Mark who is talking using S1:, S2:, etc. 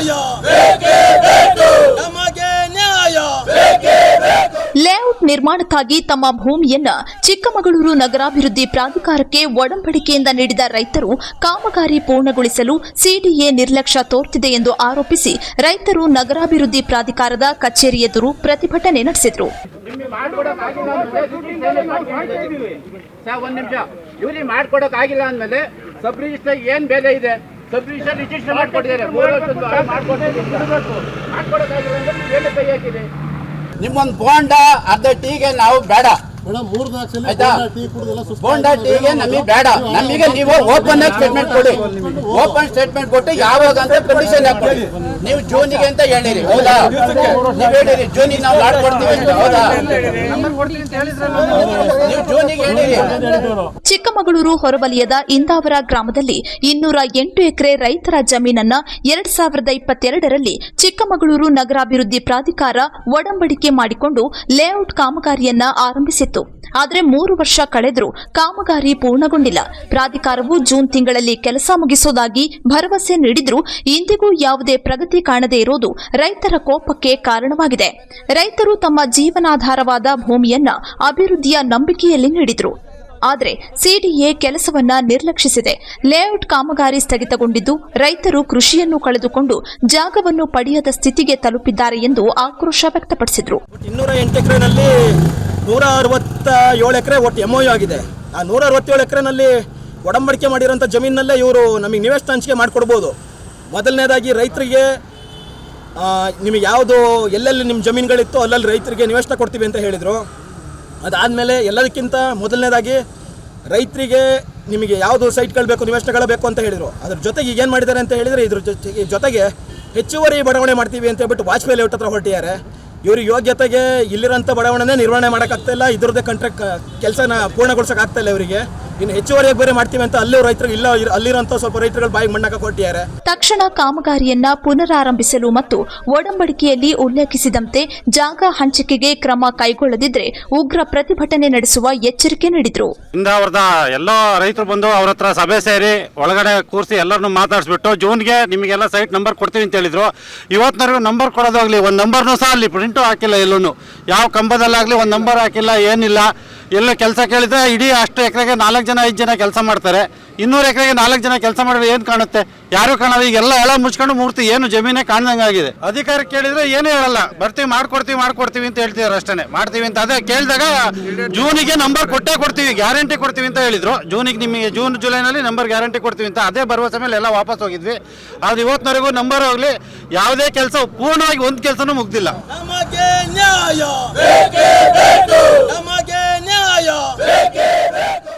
S1: ನ್ಯಾಯ ನಮಗೆ ನ್ಯಾಯ.
S2: ಲೇಔಟ್ ನಿರ್ಮಾಣಕ್ಕಾಗಿ ತಮ್ಮ ಭೂಮಿಯನ್ನ ಚಿಕ್ಕಮಗಳೂರು ನಗರಾಭಿವೃದ್ಧಿ ಪ್ರಾಧಿಕಾರಕ್ಕೆ ಒಡಂಬಡಿಕೆಯಿಂದ ನೀಡಿದ ರೈತರು ಕಾಮಗಾರಿ ಪೂರ್ಣಗೊಳಿಸಲು ಸಿಡಿಎ ನಿರ್ಲಕ್ಷ್ಯ ತೋರ್ತಿದೆ ಎಂದು ಆರೋಪಿಸಿ ರೈತರು ನಗರಾಭಿವೃದ್ಧಿ ಪ್ರಾಧಿಕಾರದ ಕಚೇರಿ ಎದುರು ಪ್ರತಿಭಟನೆ ನಡೆಸಿದರು.
S3: ನಿಮಗೆ ಮಾಡ್ಕೊಡಕ್ ಆಗಿಲ್ಲ ಅಂದ್ಮೇಲೆ ಸರ್ ಒಂದ್ ನಿಮಿಷ. ಇವ್ರಿಗೆ ಮಾಡ್ಕೊಡಕ್ ಆಗಿಲ್ಲ ಅಂದ್ಮೇಲೆ ಸಬ್ ರಿಜಿಸ್ಟರ್ ಏನ್ ಬೆಲೆ ಇದೆ? ರಿಜಿಸ್ಟರ್ ಮಾಡ್ಕೊಟ್ಟಿದ್ದಾರೆ. ನಿಮ್ಮೊಂದು ಬೋಂಡ ಅರ್ಧ ಟೀಗೆ ನಾವು ಬೇಡ.
S4: ಬೋಂಡ ಟೀ ಕುಡ್ದೆಲ್ಲ ಸುಸ್ತಾಗಿ
S3: ಬೋಂಡ ಟೀಗೆ ನಮಗೆ ಬೇಡ. ನಮಗೆ ನೀವು ಓಪನ್ ಆಗಿ ಸ್ಟೇಟ್ಮೆಂಟ್ ಕೊಡಿ. ಓಪನ್ ಸ್ಟೇಟ್ಮೆಂಟ್ ಕೊಟ್ಟು ಯಾವಾಗ ಅಂತ ಕಂಡೀಷನ್ ಹಾಕೊಡಿ ನೀವು ಜೂನಿಗೆ ಅಂತ ಹೇಳಿರಿ ಹೌದಾ? ನೀವು ಹೇಳಿರಿ ಜೂನಿಗೆ ನಾವು ಮಾಡ್ಕೊಡ್ತೀವಿ ಅಂತ ಹೌದಾ?
S2: ಚಿಕ್ಕಮಗಳೂರು ಹೊರವಲಯದ ಇಂದಾವರ ಗ್ರಾಮದಲ್ಲಿ ಇನ್ನೂರ ಎಂಟು ಎಕರೆ ರೈತರ ಜಮೀನನ್ನ ಎರಡ್ ಸಾವಿರದ ಇಪ್ಪತ್ತೆರಡರಲ್ಲಿ ಚಿಕ್ಕಮಗಳೂರು ನಗರಾಭಿವೃದ್ಧಿ ಪ್ರಾಧಿಕಾರ ಒಡಂಬಡಿಕೆ ಮಾಡಿಕೊಂಡು ಲೇಔಟ್ ಕಾಮಗಾರಿಯನ್ನ ಆರಂಭಿಸಿತ್ತು. ಆದರೆ ಮೂರು ವರ್ಷ ಕಳೆದರೂ ಕಾಮಗಾರಿ ಪೂರ್ಣಗೊಂಡಿಲ್ಲ. ಪ್ರಾಧಿಕಾರವು ಜೂನ್ ತಿಂಗಳಲ್ಲಿ ಕೆಲಸ ಮುಗಿಸುವುದಾಗಿ ಭರವಸೆ ನೀಡಿದ್ರೂ ಇಂದಿಗೂ ಯಾವುದೇ ಪ್ರಗತಿ ಕಾಣದೇ ಇರೋದು ರೈತರ ಕೋಪಕ್ಕೆ ಕಾರಣವಾಗಿದೆ. ರೈತರು ತಮ್ಮ ಜೀವನಾಧಾರವಾದ ಭೂಮಿಯನ್ನ ಅಭಿವೃದ್ಧಿಯ ನಂಬಿಕೆಯಲ್ಲಿ ನೀಡಿದ್ರು ಆದರೆ ಸಿಡಿಎ ಕೆಲಸವನ್ನ ನಿರ್ಲಕ್ಷಿಸಿದೆ. ಲೇಔಟ್ ಕಾಮಗಾರಿ ಸ್ಥಗಿತಗೊಂಡಿದ್ದು ರೈತರು ಕೃಷಿಯನ್ನು ಕಳೆದುಕೊಂಡು ಜಾಗವನ್ನು ಪಡೆಯದ ಸ್ಥಿತಿಗೆ ತಲುಪಿದ್ದಾರೆ ಎಂದು ಆಕ್ರೋಶ ವ್ಯಕ್ತಪಡಿಸಿದರು.
S1: ಇನ್ನೂರ ಎಂಟು ಎಕರೆನಲ್ಲಿ ನೂರ ಅರವತ್ತ ಏಳು ಎಕರೆ ಒಟ್ಟು ಎಂ ಆಗಿದೆ. ಆ ನೂರ ಅರವತ್ತೇಳು ಎಕರೆನಲ್ಲಿ ಒಡಂಬಡಿಕೆ ಮಾಡಿರೋಂಥ ಜಮೀನಲ್ಲೇ ಇವರು ನಮಗೆ ನಿವೇಶನ ಹಂಚಿಕೆ ಮಾಡಿಕೊಡ್ಬೋದು. ಮೊದಲನೇದಾಗಿ ರೈತರಿಗೆ ನಿಮಗೆ ಯಾವುದು, ಎಲ್ಲೆಲ್ಲಿ ನಿಮ್ಮ ಜಮೀನುಗಳಿತ್ತು ಅಲ್ಲಲ್ಲಿ ರೈತರಿಗೆ ನಿವೇಶನ ಕೊಡ್ತೀವಿ ಅಂತ ಹೇಳಿದರು. ಅದಾದಮೇಲೆ ಎಲ್ಲದಕ್ಕಿಂತ ಮೊದಲನೇದಾಗಿ ರೈತರಿಗೆ ನಿಮಗೆ ಯಾವುದು ಸೈಟ್ಗಳು ಬೇಕು ನಿವೇಶನಗಳು ಬೇಕು ಅಂತ ಹೇಳಿದರು. ಅದ್ರ ಜೊತೆಗೆ ಏನು ಮಾಡಿದ್ದಾರೆ ಅಂತ ಹೇಳಿದರೆ ಇದ್ರ ಜೊತೆಗೆ ಜೊತೆಗೆ ಹೆಚ್ಚುವರಿ ಬಡಾವಣೆ ಮಾಡ್ತೀವಿ ಅಂತ ಹೇಳ್ಬಿಟ್ಟು ವಾಜಪೇಯಿ ಲೇಔಟ್ ಹತ್ರ ಹೊರಟಿದ್ದಾರೆ. ಇವ್ರ ಯೋಗ್ಯತೆಗೆ ಇಲ್ಲಿರೋಂಥ ಬಡಾವಣೆನೇ ನಿರ್ವಹಣೆ ಮಾಡೋಕ್ಕಾಗ್ತಾ ಇಲ್ಲ, ಇದ್ರದ್ದೇ ಕಾಂಟ್ರಾಕ್ಟ್ ಕೆಲಸನ ಪೂರ್ಣಗೊಳಿಸೋಕ್ಕಾಗ್ತಾ ಇಲ್ಲ ಇವರಿಗೆ. ಇನ್ನು ಹೆಚ್ಚುವರಿಯಾಗಿ ಬೇರೆ ಮಾಡ್ತೀವಿ ಅಂತ ಅಲ್ಲೂ ರೈತರು ಇಲ್ಲ ಅಲ್ಲಿರೋಂಥ ಸ್ವಲ್ಪ ರೈತರುಗಳು ಬಾಯಿ ಮಣ್ಣಾಕ ಕೊಟ್ಟಿದ್ದಾರೆ.
S2: ತಕ್ಷಣ ಕಾಮಗಾರಿಯನ್ನ ಪುನರಾರಂಭಿಸಲು ಮತ್ತು ಒಡಂಬಡಿಕೆಯಲ್ಲಿ ಉಲ್ಲೇಖಿಸಿದಂತೆ ಜಾಗ ಹಂಚಿಕೆಗೆ ಕ್ರಮ ಕೈಗೊಳ್ಳದಿದ್ರೆ ಉಗ್ರ ಪ್ರತಿಭಟನೆ ನಡೆಸುವ ಎಚ್ಚರಿಕೆ ನೀಡಿದ್ರು.
S5: ಇಂದಾವರದ ಎಲ್ಲ ರೈತರು ಬಂದು ಅವ್ರ ಹತ್ರ ಸಭೆ ಸೇರಿ ಒಳಗಡೆ ಕೂರಿಸಿ ಎಲ್ಲರನ್ನು ಮಾತಾಡಿಸ್ಬಿಟ್ಟು ಜೂನ್ಗೆ ನಿಮಗೆಲ್ಲ ಸೈಟ್ ನಂಬರ್ ಕೊಡ್ತೀವಿ ಅಂತ ಹೇಳಿದ್ರು. ಇವತ್ತಿನವರೆಗೂ ನಂಬರ್ ಕೊಡೋದಾಗ್ಲಿ ಒಂದು ನಂಬರ್ನೂ ಸಹ ಅಲ್ಲಿ ಪ್ರಿಂಟು ಹಾಕಿಲ್ಲ ಎಲ್ಲೂ ಯಾವ ಕಂಬದಲ್ಲಾಗಲಿ ಒಂದು ನಂಬರ್ ಹಾಕಿಲ್ಲ ಏನಿಲ್ಲ. ಎಲ್ಲ ಕೆಲಸ ಕೇಳಿದ್ರೆ ಇಡೀ ಅಷ್ಟು ಎಕರೆಗೆ ನಾಲ್ಕು ಜನ ಐದು ಜನ ಕೆಲಸ ಮಾಡ್ತಾರೆ. ಇನ್ನೂರು ಎಕರೆಗೆ ನಾಲ್ಕು ಜನ ಕೆಲಸ ಮಾಡಿದ್ರೆ ಏನು ಕಾಣುತ್ತೆ? ಯಾರು ಕಾಣೋದು ಈಗೆಲ್ಲ ಎಲ್ಲ ಮುಚ್ಕೊಂಡು ಮೂರ್ತಿ ಏನು ಜಮೀನೇ ಕಾಣ್ದಂಗೆ ಆಗಿದೆ. ಅಧಿಕಾರ ಕೇಳಿದ್ರೆ ಏನೂ ಹೇಳಲ್ಲ. ಬರ್ತೀವಿ ಮಾಡ್ಕೊಡ್ತೀವಿ ಮಾಡ್ಕೊಡ್ತೀವಿ ಅಂತ ಹೇಳ್ತಿದಾರೆ ಅಷ್ಟೇ ಮಾಡ್ತೀವಿ ಅಂತ ಅದೇ ಕೇಳಿದಾಗ ಜೂನಿಗೆ ನಂಬರ್ ಕೊಟ್ಟೇ ಕೊಡ್ತೀವಿ ಗ್ಯಾರಂಟಿ ಕೊಡ್ತೀವಿ ಅಂತ ಹೇಳಿದ್ರು. ಜೂನಿಗೆ ನಿಮಗೆ ಜೂನ್ ಜುಲೈನಲ್ಲಿ ನಂಬರ್ ಗ್ಯಾರಂಟಿ ಕೊಡ್ತೀವಿ ಅಂತ ಅದೇ ಭರವಸೆ ಮೇಲೆ ಎಲ್ಲ ವಾಪಸ್ ಹೋಗಿದ್ವಿ. ಅದು ಇವತ್ತಿನವರೆಗೂ ನಂಬರ್ ಆಗಲಿ ಯಾವುದೇ ಕೆಲಸ ಪೂರ್ಣವಾಗಿ ಒಂದು ಕೆಲಸನೂ ಮುಗ್ದಿಲ್ಲ.
S1: ನಮಗೆ ನ್ಯಾಯ.